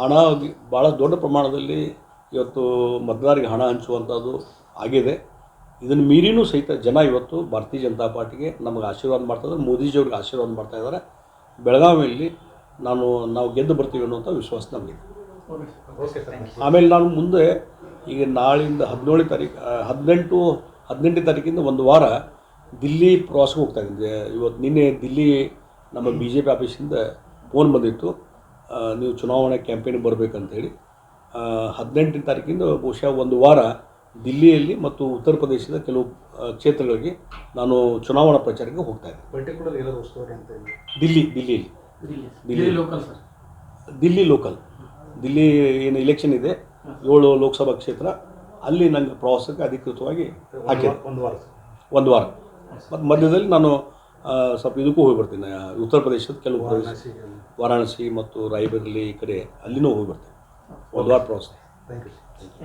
ಹಣ ಭಾಳ ದೊಡ್ಡ ಪ್ರಮಾಣದಲ್ಲಿ ಇವತ್ತು ಮತದಾರರಿಗೆ ಹಣ ಹಂಚುವಂಥದ್ದು ಆಗಿದೆ. ಇದನ್ನು ಮೀರಿನೂ ಸಹಿತ ಜನ ಇವತ್ತು ಭಾರತೀಯ ಜನತಾ ಪಾರ್ಟಿಗೆ ನಮಗೆ ಆಶೀರ್ವಾದ ಮಾಡ್ತಾರೆ ಮೋದಿಜಿಯವ್ರಿಗೆ ಆಶೀರ್ವಾದ ಮಾಡ್ತಾ ಇದ್ದಾರೆ. ಬೆಳಗಾವಿಯಲ್ಲಿ ನಾನು, ನಾವು ಗೆದ್ದು ಬರ್ತೀವಿ ಅನ್ನುವಂಥ ವಿಶ್ವಾಸ ನಮಗಿದೆ. ಆಮೇಲೆ ನಾನು ಮುಂದೆ ಈಗ ನಾಳಿಂದ ಹದಿನೇಳನೇ ತಾರೀಕು ಹದಿನೆಂಟು, ಹದಿನೆಂಟನೇ ತಾರೀಕಿಂದ ಒಂದು ವಾರ ದಿಲ್ಲಿ ಪ್ರವಾಸಕ್ಕೆ ಹೋಗ್ತಾ ಇದ್ದೆ ಇವತ್ತು ನಿನ್ನೆ ದಿಲ್ಲಿ ನಮ್ಮ ಬಿ ಜೆ ಪಿ ಆಫೀಸಿಂದ ಫೋನ್ ಬಂದಿತ್ತು. ನೀವು ಚುನಾವಣಾ ಕ್ಯಾಂಪೇನ್ ಬರಬೇಕಂತೇಳಿ ಹದಿನೆಂಟನೇ ತಾರೀಕಿಂದ ಬಹುಶಃ ಒಂದು ವಾರ ದಿಲ್ಲಿಯಲ್ಲಿ ಮತ್ತು ಉತ್ತರ ಪ್ರದೇಶದ ಕೆಲವು ಕ್ಷೇತ್ರಗಳಿಗೆ ನಾನು ಚುನಾವಣಾ ಪ್ರಚಾರಕ್ಕೆ ಹೋಗ್ತಾ ಇದ್ದೆ. ಪರ್ಟಿಕ್ಯುಲರ್ ಇರೋದು ಉಸ್ತುವಾರಿ ಅಂತ ಹೇಳಿ. ದಿಲ್ಲಿ ದಿಲ್ಲಿಯಲ್ಲಿ. Delhi. Local sir Delhi local Delhi ಏನು ಇಲೆಕ್ಷನ್ ಇದೆ ಏಳು ಲೋಕಸಭಾ ಕ್ಷೇತ್ರ ಅಲ್ಲಿ ನನಗೆ ಪ್ರವಾಸಕ್ಕೆ ಅಧಿಕೃತವಾಗಿ ಹಾಕಿದೆ ಒಂದು ವಾರ. ಒಂದು ವಾರ. ಮತ್ತು ಮಧ್ಯದಲ್ಲಿ ನಾನು ಸ್ವಲ್ಪ ಇದಕ್ಕೂ ಹೋಗಿ ಬರ್ತೀನಿ ಉತ್ತರ ಪ್ರದೇಶದ ಕೆಲವು ಪ್ರದೇಶ ವಾರಾಣಸಿ ಮತ್ತು ರಾಯಬರೇಲಿ ಈ ಕಡೆ ಅಲ್ಲಿನೂ ಹೋಗಿ ಬರ್ತೇನೆ. ಒಂದು ವಾರ ಪ್ರವಾಸ. Thank you